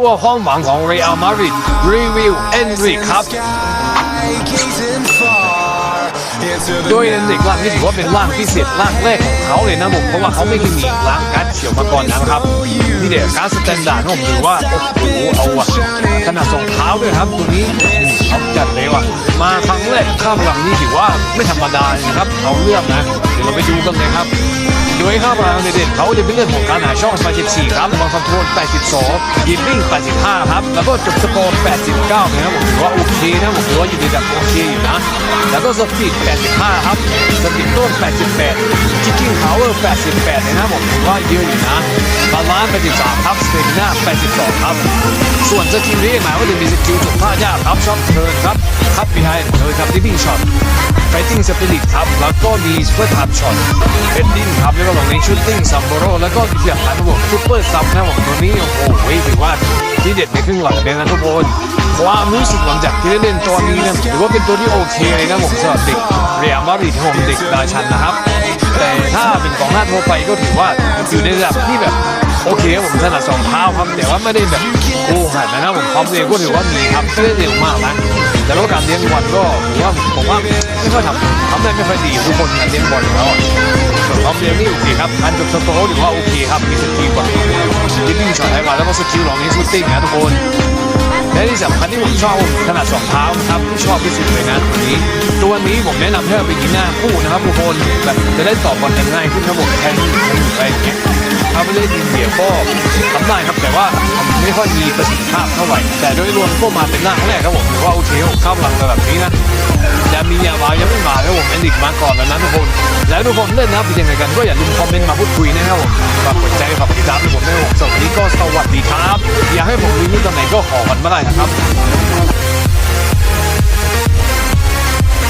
ตัวห้องหวังของเรอัลมาดริดรีวิวเอนริกครับ โดยเอนริกร่างนี้ถือว่าเป็นร่างพิเศษร่างแรกของเขาเลยนะผม เพราะว่าเขาไม่เคยมีร่างการดเขียวมาก่อนนะครับ นี่เดี๋ยวการดสแตนดาร์ดผมถือว่าโอ้โหเอาว่ะขนาดสองเท้าด้วยครับตัวนี้เขาจัดเลยว่ะ มาครั้งแรกข้ามหลังนี้ถือว่าไม่ธรรมดาเลยนะครับ เอาเรื่องนะ เดี๋ยวเราไปดูกันเลยครับ โดยข้าพลังเด่นเขาจะเป็นเรื่องของการหาช่อง84ครับบอลคอนโทรล82ยิมมิ่ง85ครับแล้วก็จบสกอร์89นะครับผมถือว่าโอเคนะผมถือว่าอยู่ในระดับโอเคอยู่นะแล้วก็สปีด85ครับสปีดต้น88จิกกิ้งพาวเวอร์88เลยนะผมถือว่าเยอะอยู่นะบาลานซ์83ครับสเตมิน่า82ครับส่วนสกิลนี้หมายว่าจะมีสกิลสุดท่ายากครับช็อตเทิร์นครับครับบีไฮเทิร์นครับดิวิ่งช็อต ติ้งสปิริตครับแล้วก็มีซูเปอร์ทับช็อตเฮดดิ้งครับแล้วก็ลงในชุดติ้งซัมโบโรแล้วก็อีกอย่างนบผมซูเปอร์ซับนะครับผมตัวนี้โอ้โหถือว่าที่เด็ดในครึ่งหลังเลยนะทุกคนความรู้สึกหลังจากที่ได้เล่นตัวนี้เนี่ยถือว่าเป็นตัวที่โอเคเลยนะผมสำหรับเด็กเรียมาริดของเด็กดาชันนะครับ แต่ถ้าเป็นกองหน้าทั่วไปก็ถือว่าอยู่ในระดับที่แบบโอเคผมถนัดสองเท้าครับแต่ว่าไม่ได้แบบโอ้ขนาดนั้นนะครับผมความเร็วก็ถือว่ามีครับไม่ได้เร็วมากนะแต่ว่า ลี้ยงบอลก็ผมว่าผมว่าไม่ค่อยทำทำได้ไม่ค่อยดีทุกคนการเลี้ยงบอลแล้วส่วนความเลี้ยงนี่โอเคครับการจบสโตร์ถือว่าโอเคครับมีสกิลกว่าดิวิ่งช็อตให้มาแล้วก็สกิลของนี้ชูตติ้งนะทุกคนและที่สำคัญที่ผมชอบขนาดสองเท้าครับที่ชอบที่สุดเลยนะตัวนี้ ตัวนี้ผมแนะนำให้เอาไปยิงหน้าคู่นะครับทุกคนแบบจะได้ตอบบอลกันง่ายขึ้นครับผมแทนไปอย่างเงี้ย ถ้าไม่ได้ยิงเดี่ยวก็ทำได้ครับแต่ว่าไม่ค่อยมีประสิทธิภาพเท่าไหร่แต่โดยรวมก็มาเป็นหน้าครั้งแรกครับผมถือว่าโอเคเข้าหลังระดับนี้นะยามียามายังไม่มาครับผมเอนดิกมาก่อนแล้วนะทุกคน แล้วทุกคนเล่นนะเป็นยังไงกันก็อย่าลืมคอมเมนต์มาพูดคุยนะครับผมฝากกดใจฝากติดตามให้ผมด้วยผมสวัสดีก็สวัสดีครับ อยากให้ผมรีวิวตอนไหนก็ขอกันมาได้นะครับ